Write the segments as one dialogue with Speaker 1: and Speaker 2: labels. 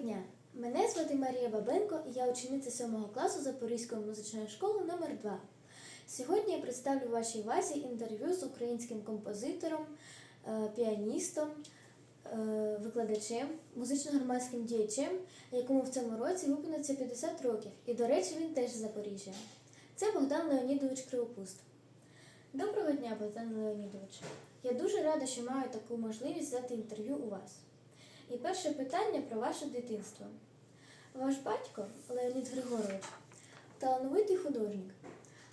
Speaker 1: дня! Мене звати Марія Бабенко і я учениця 7 класу Запорізької музичної школи номер 2 Сьогодні я представлю вашій увазі інтерв'ю з українським композитором, е, піаністом, е, викладачем, музично-громадським діячем, якому в цьому році виповниться 50 років. І, до речі, він теж з Запоріжжя. Це Богдан Леонідович Кривопуст. Доброго дня, Богдан Леонідович. Я дуже рада, що маю таку можливість взяти інтерв'ю у вас. І перше питання про ваше дитинство. Ваш батько Леонід Григорович талановитий художник,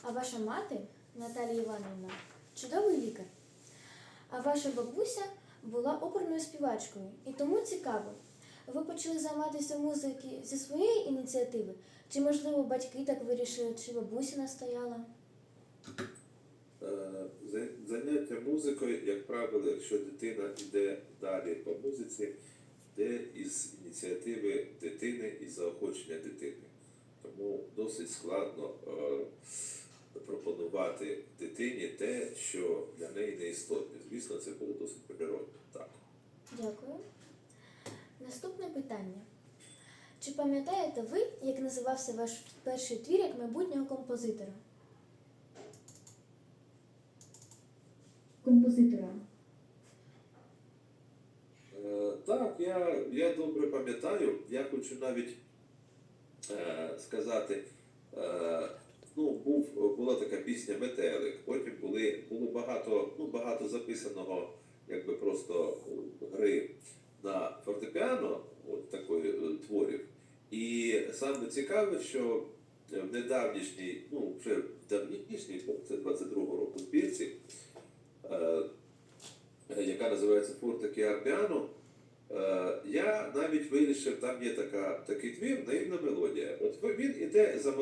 Speaker 1: а ваша мати Наталія Іванівна чудовий лікар. А ваша бабуся була оперною співачкою. І тому цікаво, ви почали займатися музикою зі своєї ініціативи? Чи, можливо, батьки так вирішили, чи бабуся настояла?
Speaker 2: Е, Заняття музикою, як правило, якщо дитина йде далі по музиці, йде із ініціативи дитини і заохочення дитини. Тому досить складно е, пропонувати дитині те, що для неї не істотне. Звісно, це було досить природно. Так.
Speaker 1: Дякую. Наступне питання. Чи пам'ятаєте ви, як називався ваш перший твір як майбутнього композитора? Композитора.
Speaker 2: Е, Так, я, я добре пам'ятаю. Я хочу навіть е, сказати, е, ну, був, була така пісня Метелик, потім були, було багато, ну, багато записаного якби просто гри на фортепіано, от такої е, творів. І саме цікаве, що в недавнішній, ну вже в давнішній, це 22-го року збірці, е, яка називається Фортекі Арпіано, е, я навіть вирішив, там є така, такий твір, наївна мелодія. От він іде за,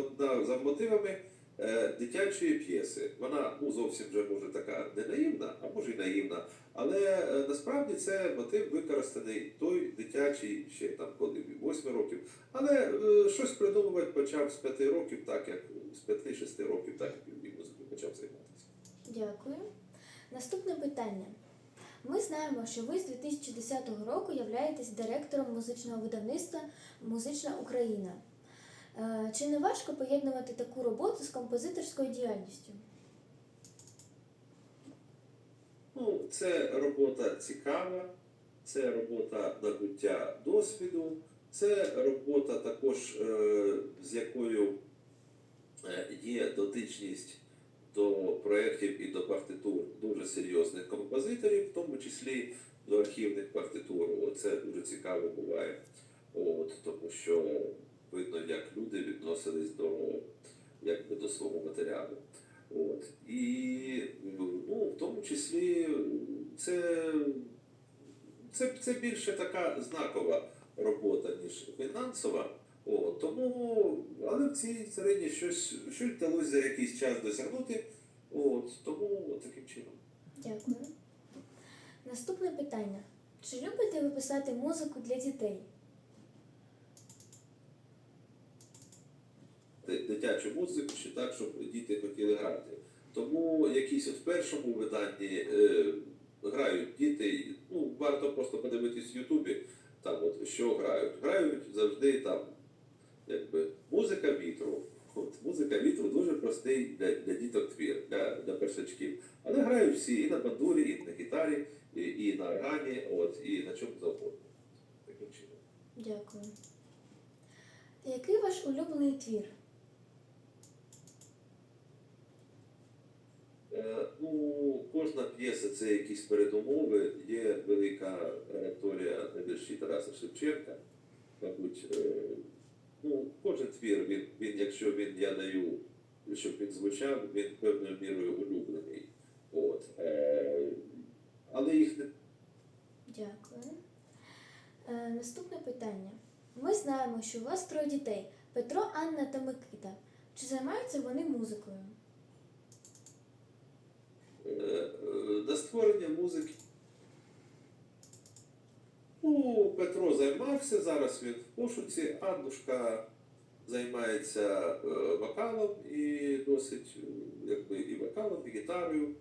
Speaker 2: за мотивами е, дитячої п'єси. Вона ну, зовсім вже може така не наївна, а може й наївна. Але е, насправді це мотив використаний той дитячий ще там коли 8 років. Але е, щось придумувати почав з 5 років, так як з 5-6 років, так як і музикою почав займатися.
Speaker 1: Дякую. Наступне питання. Ми знаємо, що ви з 2010 року являєтесь директором музичного видавництва Музична Україна. Е, Чи не важко поєднувати таку роботу з композиторською діяльністю?
Speaker 2: Ну, це робота цікава, це робота набуття досвіду, це робота також, е, з якою е, є дотичність до проєктів і до партитур дуже серйозних композиторів, в тому числі до архівних партитур. Це дуже цікаво буває. От, тому що видно, як люди відносились до, якби, до свого матеріалу. От. І ну, в тому числі це, це, це більше така знакова робота, ніж фінансова. От, тому, але в цій середній щось, щось вдалося за якийсь час досягнути. От, тому от таким чином.
Speaker 1: Дякую. Наступне питання. Чи любите ви писати музику для дітей?
Speaker 2: Дитячу музику чи так, щоб діти хотіли грати. Тому якісь от в першому виданні е, грають діти. Ну, варто просто подивитись в Ютубі, там от що грають. Грають завжди там, якби музика вітру. От, музика вітру дуже простий для, для діток твір, для, для першачків. Але грають всі і на бандурі, і на гітарі, і, і на органі, от, і на чому завгодно. Таким чином.
Speaker 1: Дякую. Який ваш улюблений твір?
Speaker 2: Е, Ну, кожна п'єса це якісь передумови. Є велика ораторія на вірші Тараса Шевченка. Мабуть, е, ну, кожен твір, він, він, якщо він я даю, щоб він звучав, він певною мірою улюблений. От. Е, Але їх не
Speaker 1: Дякую. Е, наступне питання. Ми знаємо, що у вас троє дітей Петро, Анна та Микита. Чи займаються вони музикою?
Speaker 2: Е, е, до створення музики. Ну, Петро займався, зараз він в пошуці, Аннушка займається е, вокалом і досить е, якби і вокалом, і гітарою.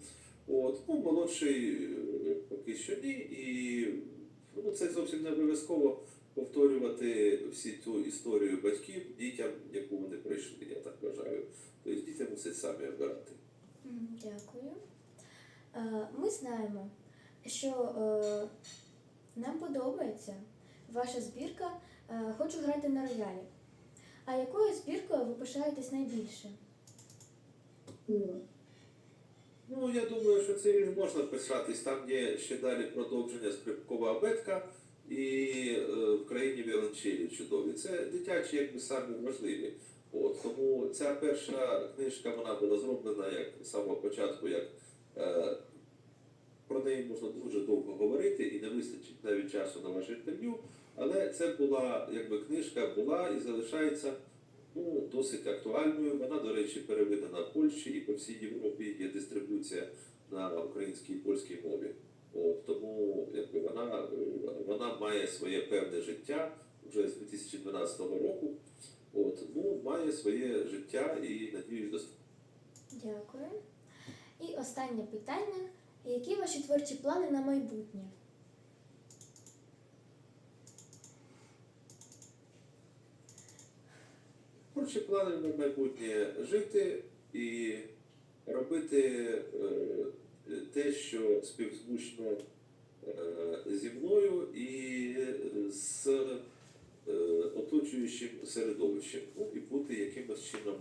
Speaker 2: От, ну, молодший е, поки що ні, і ну, це зовсім не обов'язково повторювати всі ту історію батьків дітям, яку вони пройшли, я так вважаю. Тобто діти мусять самі обирати.
Speaker 1: Дякую. Ми знаємо, що нам подобається ваша збірка е, Хочу грати на роялі. А якою збіркою ви пишаєтесь найбільше?
Speaker 2: Ну, я думаю, що це і можна писатись. Там є ще далі продовження скрипкова абетка і е, в країні віолончелі чудові. Це дитячі, якби самі важливі. От, тому ця перша книжка вона була зроблена як з самого початку, як е, про неї можна дуже довго говорити і не вистачить навіть часу на ваше інтерв'ю. Але це була якби книжка була і залишається ну, досить актуальною. Вона, до речі, переведена в Польщі і по всій Європі є дистрибуція на українській і польській мові. От, тому якби вона, вона має своє певне життя вже з 2012 року. От, ну, має своє життя і надіюсь до
Speaker 1: Дякую. І останнє питання. Які ваші творчі плани на майбутнє?
Speaker 2: Творчі плани на майбутнє жити і робити е, те, що співзвучно е, зі мною і з е, оточуючим середовищем. Ну і бути якимось чином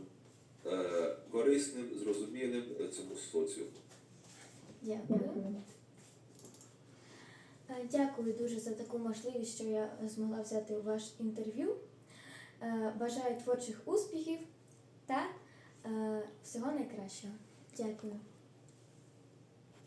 Speaker 2: корисним, зрозумілим цьому соціуму.
Speaker 1: Дякую. Е, Дякую дуже за таку можливість, що я змогла взяти ваш інтерв'ю. Е, Бажаю творчих успіхів та е, всього найкращого. Дякую.